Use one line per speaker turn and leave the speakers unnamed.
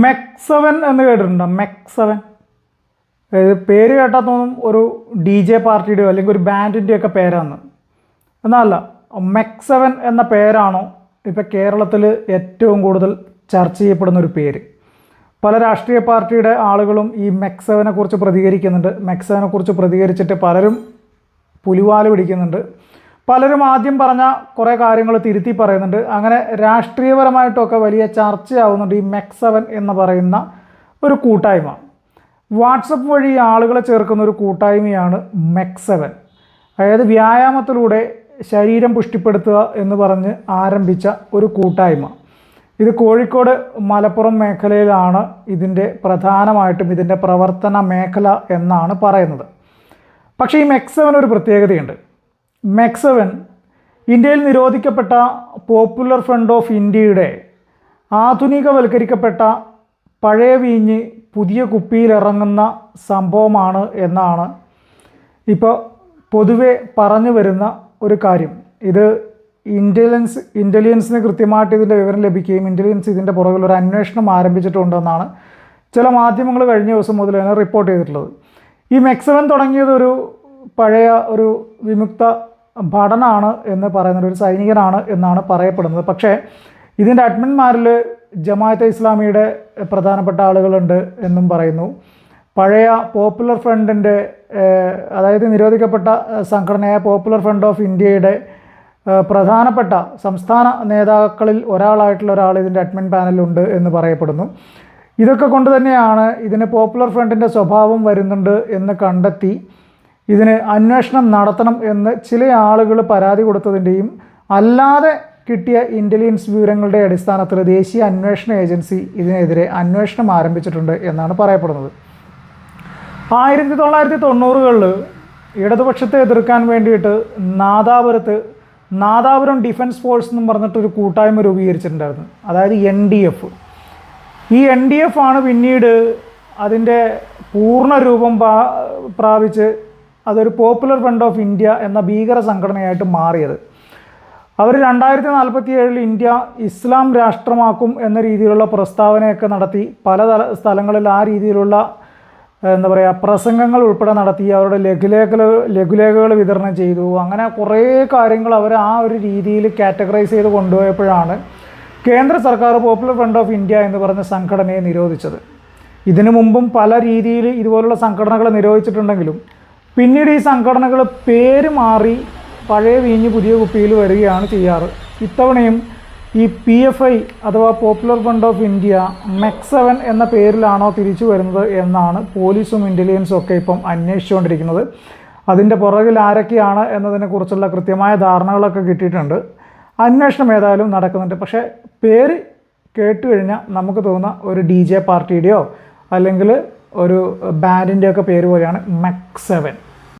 മെക്സവൻ എന്ന് കേട്ടിട്ടുണ്ടോ? മെക്സവൻ. പേര് കേട്ടാൽ തോന്നും ഒരു ഡി ജെ പാർട്ടിയുടെയോ അല്ലെങ്കിൽ ഒരു ബാൻഡിന്റെയോ ഒക്കെ പേരാണ് എന്നല്ല മെക്സവൻ എന്ന പേരാണോ ഇപ്പോൾ കേരളത്തിൽ ഏറ്റവും കൂടുതൽ ചർച്ച ചെയ്യപ്പെടുന്ന ഒരു പേര്. പല രാഷ്ട്രീയ പാർട്ടിയുടെ ആളുകളും ഈ മെക്സവനെക്കുറിച്ച് പ്രതികരിക്കുന്നുണ്ട്. മെക്സവനെക്കുറിച്ച് പ്രതികരിച്ചിട്ട് പലരും പുലിവാൽ പിടിക്കുന്നുണ്ട്. പലരും ആദ്യം പറഞ്ഞ കുറേ കാര്യങ്ങൾ തിരുത്തി പറയുന്നുണ്ട്. അങ്ങനെ രാഷ്ട്രീയപരമായിട്ടൊക്കെ വലിയ ചർച്ചയാവുന്നുണ്ട് ഈ മെക്സവൻ എന്ന് പറയുന്ന ഒരു കൂട്ടായ്മ. വാട്സപ്പ് വഴി ആളുകളെ ചേർക്കുന്ന ഒരു കൂട്ടായ്മയാണ് മെക്സവൻ അതായത് വ്യായാമത്തിലൂടെ ശരീരം പുഷ്ടിപ്പെടുത്തുക എന്ന് പറഞ്ഞ് ആരംഭിച്ച ഒരു കൂട്ടായ്മ. ഇത് കോഴിക്കോട് മലപ്പുറം മേഖലയിലാണ് ഇതിന്റെ പ്രധാനമായിട്ടും ഇതിന്റെ പ്രവർത്തന മേഖല എന്നാണ് പറയുന്നത്. പക്ഷേ ഈ മെക്സവൻ ഒരു പ്രത്യേകതയുണ്ട്. മെക്സവൻ ഇന്ത്യയിൽ നിരോധിക്കപ്പെട്ട പോപ്പുലർ ഫ്രണ്ട് ഓഫ് ഇന്ത്യയുടെ ആധുനികവൽക്കരിക്കപ്പെട്ട പഴയ വീഞ്ഞ് പുതിയ കുപ്പിയിലിറങ്ങുന്ന സംഭവമാണ് എന്നാണ് ഇപ്പോൾ പൊതുവെ പറഞ്ഞു വരുന്ന ഒരു കാര്യം. ഇത് ഇന്റലിജൻസ് ഇന്റലിജൻസിന് കൃത്യമായിട്ട് ഇതിന്റെ വിവരം ലഭിക്കുകയും ഇന്റലിജൻസ് ഇതിന്റെ പുറകിൽ ഒരു അന്വേഷണം ആരംഭിച്ചിട്ടുണ്ടെന്നാണ് ചില മാധ്യമങ്ങൾ കഴിഞ്ഞ ദിവസം മുതൽ തന്നെ റിപ്പോർട്ട് ചെയ്തിട്ടുള്ളത്. ഈ മെക്സവൻ തുടങ്ങിയത് ഒരു പഴയ ഒരു വിമുക്ത ഭടനാണ് എന്ന് പറയുന്നത് ഒരു സൈനികനാണ് എന്നാണ് പറയപ്പെടുന്നത്. പക്ഷേ ഇതിന്റെ അഡ്മിന്മാരിൽ ജമാഅത്തെ ഇസ്ലാമിയുടെ പ്രധാനപ്പെട്ട ആളുകളുണ്ട് എന്നും പറയുന്നു. പഴയ പോപ്പുലർ ഫ്രണ്ടിന്റെ അതായത് നിരോധിക്കപ്പെട്ട സംഘടനയായ പോപ്പുലർ ഫ്രണ്ട് ഓഫ് ഇന്ത്യയുടെ പ്രധാനപ്പെട്ട സംസ്ഥാന നേതാക്കളിൽ ഒരാളായിട്ടുള്ള ഒരാൾ ഇതിന്റെ അഡ്മിൻ പാനലുണ്ട് എന്ന് പറയപ്പെടുന്നു. ഇതൊക്കെ കൊണ്ട് തന്നെയാണ് ഇതിന് പോപ്പുലർ ഫ്രണ്ടിന്റെ സ്വഭാവം വരുന്നുണ്ട് എന്ന് കണ്ടെത്തി ഇതിന് അന്വേഷണം നടത്തണം എന്ന് ചില ആളുകൾ പരാതി കൊടുത്തതിന്റെയും അല്ലാതെ കിട്ടിയ ഇന്റലിജൻസ് വിവരങ്ങളുടെ അടിസ്ഥാനത്തിൽ ദേശീയ അന്വേഷണ ഏജൻസി ഇതിനെതിരെ അന്വേഷണം ആരംഭിച്ചിട്ടുണ്ട് എന്നാണ് പറയപ്പെടുന്നത്. ആയിരത്തി തൊള്ളായിരത്തി തൊണ്ണൂറുകളിൽ ഇടതുപക്ഷത്തെ എതിർക്കാൻ വേണ്ടിയിട്ട് നാദാപുരത്ത് നാദാപുരം ഡിഫൻസ് ഫോഴ്സ് എന്നും പറഞ്ഞിട്ടൊരു കൂട്ടായ്മ രൂപീകരിച്ചിട്ടുണ്ടായിരുന്നു. അതായത് എൻ ഡി എഫ് ഈ എൻ ഡി എഫ് ആണ് പിന്നീട് അതിന്റെ പൂർണ രൂപം പ്രാപിച്ച് അതൊരു പോപ്പുലർ ഫ്രണ്ട് ഓഫ് ഇന്ത്യ എന്ന ഭീകര സംഘടനയായിട്ട് മാറിയത്. അവർ രണ്ടായിരത്തി നാൽപ്പത്തി ഏഴിൽ ഇന്ത്യ ഇസ്ലാം രാഷ്ട്രമാക്കും എന്ന രീതിയിലുള്ള പ്രസ്താവനയൊക്കെ നടത്തി പല സ്ഥലങ്ങളിൽ ആ രീതിയിലുള്ള എന്താ പറയുക പ്രസംഗങ്ങൾ ഉൾപ്പെടെ നടത്തി അവരുടെ ലഘുലേഖകൾ ലഘുലേഖകൾ വിതരണം ചെയ്തു. അങ്ങനെ കുറേ കാര്യങ്ങൾ അവർ ആ ഒരു രീതിയിൽ കാറ്റഗറൈസ് ചെയ്ത് കൊണ്ടുപോയപ്പോഴാണ് കേന്ദ്ര സർക്കാർ പോപ്പുലർ ഫ്രണ്ട് ഓഫ് ഇന്ത്യ എന്ന് പറഞ്ഞ സംഘടനയെ നിരോധിച്ചത്. ഇതിനു മുമ്പും പല രീതിയിൽ ഇതുപോലുള്ള സംഘടനകളെ നിരോധിച്ചിട്ടുണ്ടെങ്കിലും പിന്നീട് ഈ സംഘടനകൾ പേര് മാറി പഴയ വീഞ്ഞ് പുതിയ കുപ്പിയിൽ വരികയാണ് ചെയ്യാറ്. ഇത്തവണയും ഈ പി എഫ് ഐ അഥവാ പോപ്പുലർ ഫ്രണ്ട് ഓഫ് ഇന്ത്യ മെക്സവൻ എന്ന പേരിലാണോ തിരിച്ചു വരുന്നത് എന്നാണ് പോലീസും ഇന്റലിജൻസും ഒക്കെ ഇപ്പം അന്വേഷിച്ചുകൊണ്ടിരിക്കുന്നത്. അതിന്റെ പുറകിൽ ആരൊക്കെയാണ് എന്നതിനെക്കുറിച്ചുള്ള കൃത്യമായ ധാരണകളൊക്കെ കിട്ടിയിട്ടുണ്ട്. അന്വേഷണം ഏതായാലും നടക്കുന്നുണ്ട്. പക്ഷേ പേര് കേട്ട് കഴിഞ്ഞാൽ നമുക്ക് തോന്നുന്ന ഒരു ഡി ജെ പാർട്ടിയുടെയോ അല്ലെങ്കിൽ ഒരു ബാൻഡിന്റെയൊക്കെ പേര് പോലെയാണ് മെക്സവൻ